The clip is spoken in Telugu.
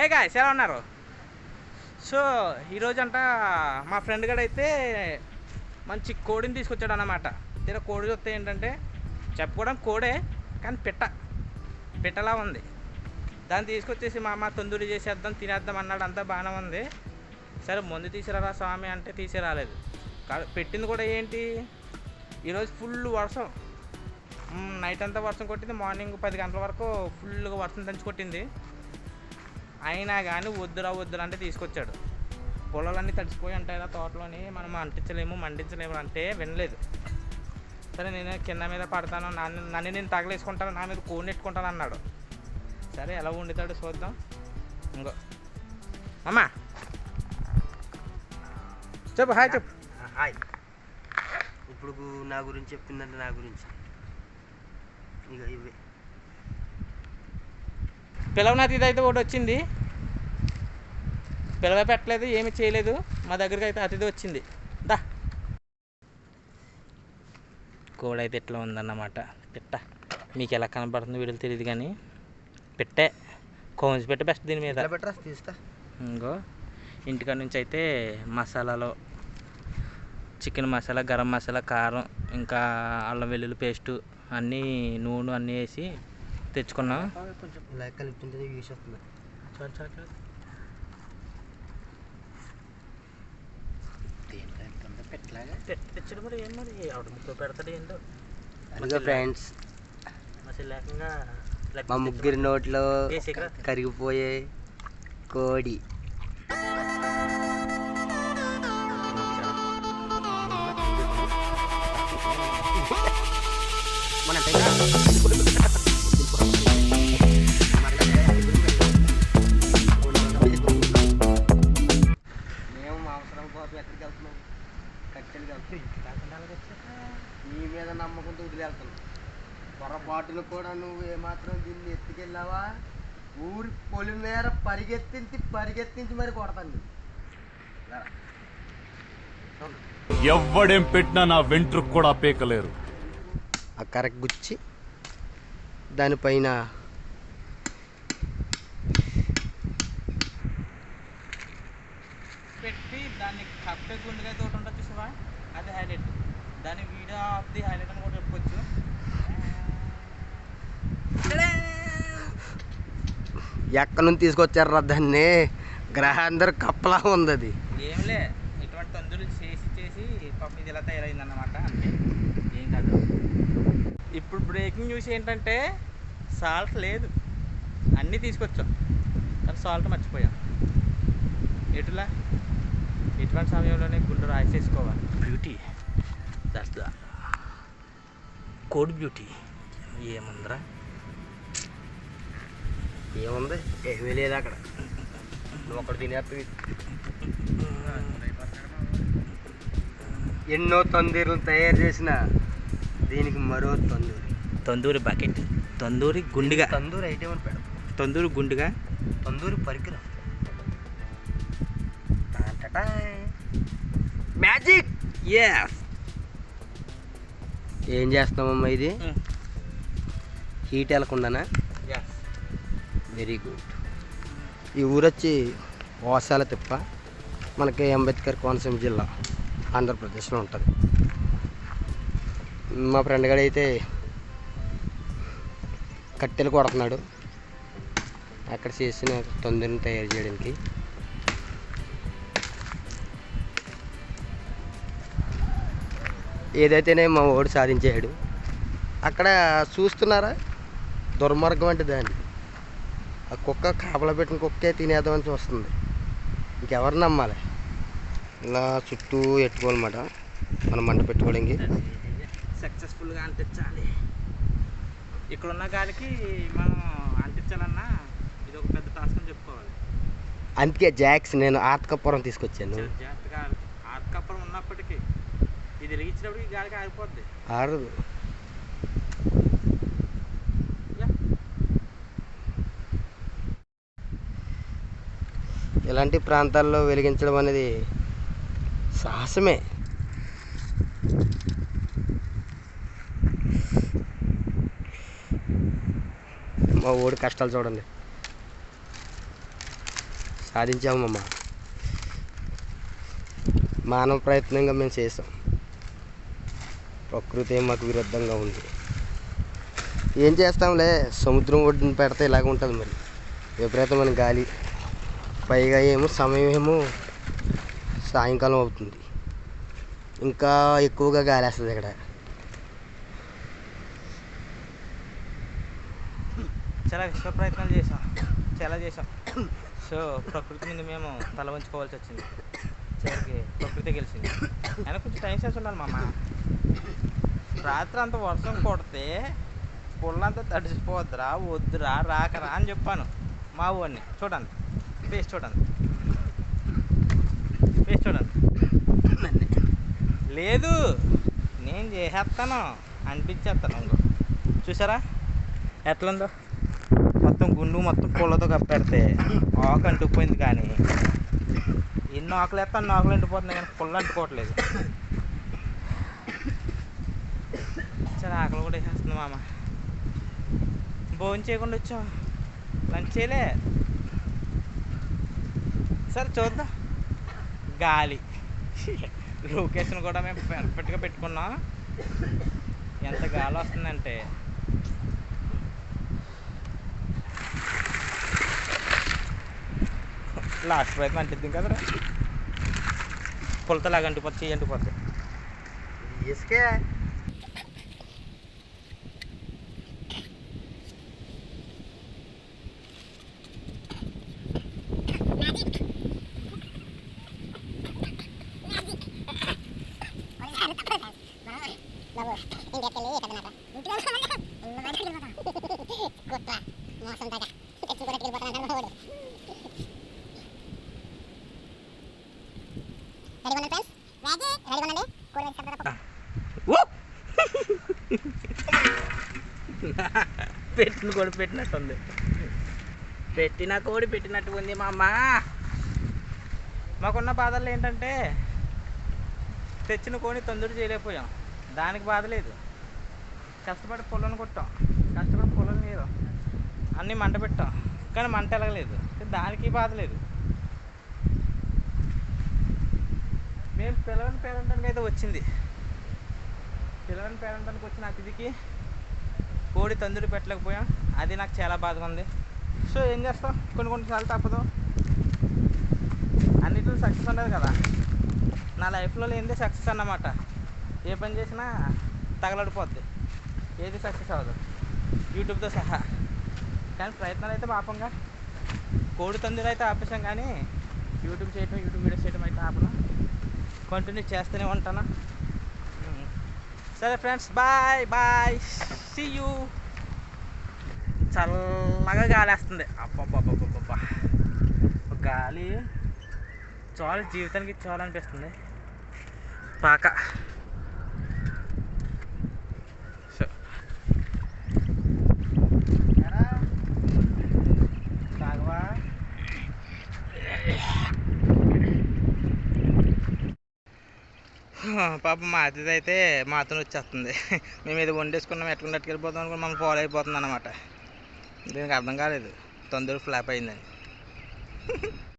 హే గాయస్ ఎలా ఉన్నారు? సో ఈరోజంట మా ఫ్రెండ్ గడ అయితే మంచి కోడిని తీసుకొచ్చాడు అన్నమాట తీరా కోడి చూస్తే ఏంటంటే చెప్పుకోవడం కోడే కానీ పిట్ట. పిట్టలా ఉంది. దాన్ని తీసుకొచ్చేసి మా అమ్మ తొందూరి చేసేద్దాం తినేద్దాం అన్నాడు. అంతా బాగానే ఉంది. సరే ముందు తీసుకురారా స్వామి అంటే తీసుకురాలేదు. కాదు పెట్టింది కూడా ఏంటి? ఈరోజు ఫుల్ వర్షం. నైట్ అంతా వర్షం కొట్టింది. మార్నింగ్ పది గంటల వరకు ఫుల్గా వర్షం దంచి కొట్టింది. అయినా కానీ వద్దురా వద్దురా అంటే తీసుకొచ్చాడు. పొలాలన్నీ తడిసిపోయి ఉంటాయి కదా తోటలోని. మనం అంటించలేము మండించలేము అంటే వినలేదు. సరే నేను కింద మీద పడతాను. నన్ను నన్ను నేను తగలేసుకుంటాను నా మీద కోనెట్టుకుంటాను అన్నాడు. సరే ఎలా వండుతాడు చూద్దాం. ఇంకో అమ్మా. చెప్పు హాయ్ చెప్పు. హాయ్. ఇప్పుడు నా గురించి చెప్పిందంటే నా గురించి. ఇక ఇవే. పిలవనాది ఇదైతే ఒకటి వచ్చింది. పిలవ పెట్టలేదు ఏమి చేయలేదు. మా దగ్గరికి అయితే అతిథి వచ్చింది. దా. కోడి అయితే ఇట్లా ఉందన్నమాట. పిట్ట. మీకు ఎలా కనబడుతుందో వీడియోలు తెలియదు కానీ పెట్టే. కోన్స్ పెట్టే బెస్ట్ దీని మీద. ఇంకో. ఇంటికాడ నుంచి అయితే మసాలాలో చికెన్ మసాలా గరం మసాలా కారం ఇంకా అల్లం వెల్లుల్లి పేస్టు అన్నీ నూనె అన్నీ వేసి తెచ్చుకున్నాం. తెచ్చుడు ఏం మరి? ఆవిడ ముగ్గురు పెడతాడు ఫ్రెండ్స్ మా ముగ్గురి నోట్లో? కరిగిపోయే కోడి. మేము నీ మీద నమ్మకంతో వదిలేళ్తున్నాం పొరపాటును కూడా నువ్వు ఏమాత్రం దీన్ని ఎత్తుకెళ్ళావా? ఊరి పొలి మేర పరిగెత్తించి పరిగెత్తించి మరి కొడతాను. ఎవ్వడేం పెట్టినా నా వెంట్రుకు కూడా పీకలేరు. ఆ కరెక్ట్ గుచ్చి దానిపైన పెట్టి దాన్ని కప్పే గుండెగా తోటి ఉంటుంది చూసావా అది హైలైట్ దాని వీడియో ఆఫ్ ది హైలైట్ అని కూడా చెప్పుకోవచ్చు ఎక్కడి నుంచి తీసుకొచ్చారా దాన్ని? గ్రహాందరు కప్పలా ఉంది అది. ఏంలే ఇటువంటి తందులు చేసి చేసి పాపం ఇది ఇలా తయారైంది అన్నమాట అంతే. ఏం కాదు. ఇప్పుడు బ్రేకింగ్ న్యూస్ ఏంటంటే సాల్ట్ లేదు. అన్నీ తీసుకొచ్చాం. కానీ సాల్ట్ మర్చిపోయాం. ఎటులా? ఇటువంటి సమయంలోనే గుండు రాసేసుకోవాలి. Beauty. That's the code beauty ఏముందిరా? ఏముంది? ఏమీ లేదు అక్కడ. నువ్వు ఒకటి తినేస్తుంది ఎన్నో తందూరులు తయారు చేసిన దీనికి మరో తందూరి. తందూరి బకెట్ తందూరి గుండిగా. తందూరి ఐటమ్ అని పెడతాం తందూరి గుండిగా. తందూరి పరికరం. మ్యాజిక్ ఎస్ ఏం చేస్తామమ్మా ఇది? హీట్ వెళ్ళకుండానా? వెరీ గుడ్ ఈ ఊరు వచ్చి ఓసాల తిప్ప మనకి అంబేద్కర్ కోనసీమ జిల్లా ఆంధ్రప్రదేశ్లో ఉంటుంది. మా ఫ్రెండ్ గడు అయితే కట్టెలు కొడుతున్నాడు. అక్కడ చేసిన తొందరని తయారు చేయడానికి. ఏదైతేనే మా ఓడి సాధించాడు అక్కడ చూస్తున్నారా? దుర్మార్గం అంటే దాన్ని. ఆ కుక్క కాపలా పెట్టిన కుక్కే తినేద్దామని చూస్తుంది. ఇంకెవరు నమ్మాలి? ఇలా చుట్టూ ఎట్టుకోవాలన్నమాట మనం మంట పెట్టుకోవడానికి. సక్సెస్ఫుల్గా అంటించాలి. ఇక్కడ ఉన్న గాలికి మనం అంటించాలన్నా ఇది ఒక పెద్ద టాస్క్ అని చెప్పుకోవాలి. అందుకే జాక్స్ నేను ఆత్కపురం తీసుకొచ్చాను. జాగ్రత్తగా ఆత్కప్పరం ఉన్నప్పటికీ ఇది గాలికి ఆగిపోద్ది యా. ఇలాంటి ప్రాంతాల్లో వెలిగించడం అనేది సాహసమే. మా ఊడి కష్టాలు చూడండి. సాధించామమ్మ మానవ ప్రయత్నంగా మేము చేసాం. ప్రకృతి మాకు విరుద్ధంగా ఉంది. ఏం చేస్తాంలే? సముద్రం ఒడ్డున పెడితే ఇలాగ ఉంటుంది మరి. విపరీతమైన గాలి. పైగా ఏమో సమయం ఏమో సాయంకాలం అవుతుంది. ఇంకా ఎక్కువగా గాలి వేస్తుంది ఇక్కడ. చాలా విశ్వ ప్రయత్నాలు చేసాం చాలా చేసాం సో ప్రకృతి మీద మేము తల వంచుకోవాల్సి వచ్చింది. చివరికి ప్రకృతి గెలిచింది. అయినా కొంచెం టైం సెన్స్ ఉండాలి మామ. రాత్రి అంత వర్షం కొడితే పుల్లంతా తడిసిపోద్దురా వద్దురా రాకరా అని చెప్పాను మా ఊరిని చూడండి. ఫేస్ చూడండి. ఫేస్ చూడండి. లేదు నేను చేసేస్తాను. అనిపించేస్తాను ఇంకో. చూసారా? ఎట్లుందో? మొత్తం గుండు మొత్తం పూలతో కప్పెడితే ఆకు అంటుకుపోయింది కానీ ఎన్ని ఆకులు వేస్తాను ఆకులు అంటుపోతున్నాయి కానీ పుల్ల అంటుకోవట్లేదు. చాలా ఆకలి కూడా వేసేస్తుంది మామ. భోజనం చేయకుండా వచ్చాం. లంచ్ చేయలే. సరే చూద్దాం. గాలి. లొకేషన్ కూడా మేము పర్ఫెక్ట్గా పెట్టుకున్నాం. ఎంత గాలి వస్తుందంటే. లాస్ట్ వైపు అంటిద్దాం కదరా. పులతలాగా అంటిపోతే అంటిపోతాయి ఇసుకే. పెట్టిన కోడి పెట్టినట్టు ఉంది పెట్టిన కోడి పెట్టినట్టు ఉంది మా అమ్మ మాకున్న బాధలు ఏంటంటే తెచ్చిన కోడి తొందర చేయలేకపోయాం. దానికి బాధ లేదు. కష్టపడి పొలం కొట్టాం. కష్టపడి పొలం లేదు. అన్నీ మంట పెట్టాం. కానీ మంట ఎలగలేదు. దానికి బాధ లేదు. మేము పిల్లలని పేరంటానికి అయితే వచ్చింది. పిల్లలని పేరంటానికి వచ్చిన అతిథికి కోడి తందుడు పెట్టలేకపోయాం. అది నాకు చాలా బాధగా ఉంది. సో ఏం చేస్తాం? కొన్ని కొన్నిసార్లు తప్పదు. అన్నిటిలో సక్సెస్ ఉండదు కదా. నా లైఫ్లో లేనిదే సక్సెస్ అన్నమాట. ఏ పని చేసినా తగలడిపోద్ది. ఏది సక్సెస్ అవ్వదు. యూట్యూబ్తో సహా. కానీ ప్రయత్నాలు అయితే పాపంగా. కోడి తందూరి అయితే ఆపేసాం కానీ యూట్యూబ్ చేయటం యూట్యూబ్ వీడియోస్ చేయడం అయితే ఆపను. కంటిన్యూ చేస్తూనే ఉంటాను. సరే friends bye bye. See you చల్లగా గాలి వేస్తుంది అబ్బబ్బబ్బబ్బబ్బా గాలి చాలు జీవితానికి చాలా అనిపిస్తుంది పాక? తాగవా? పాపం మా అతిథి అయితే మాతో వచ్చేస్తుంది మేము ఇది వండేసుకున్నాం ఎట్లా వెళ్ళిపోతాం అనుకుని మమ్మల్ని ఫాలో అయిపోతుంది అనమాట దీనికి అర్థం కాలేదు తొందరగా ఫ్లాప్ అయిందని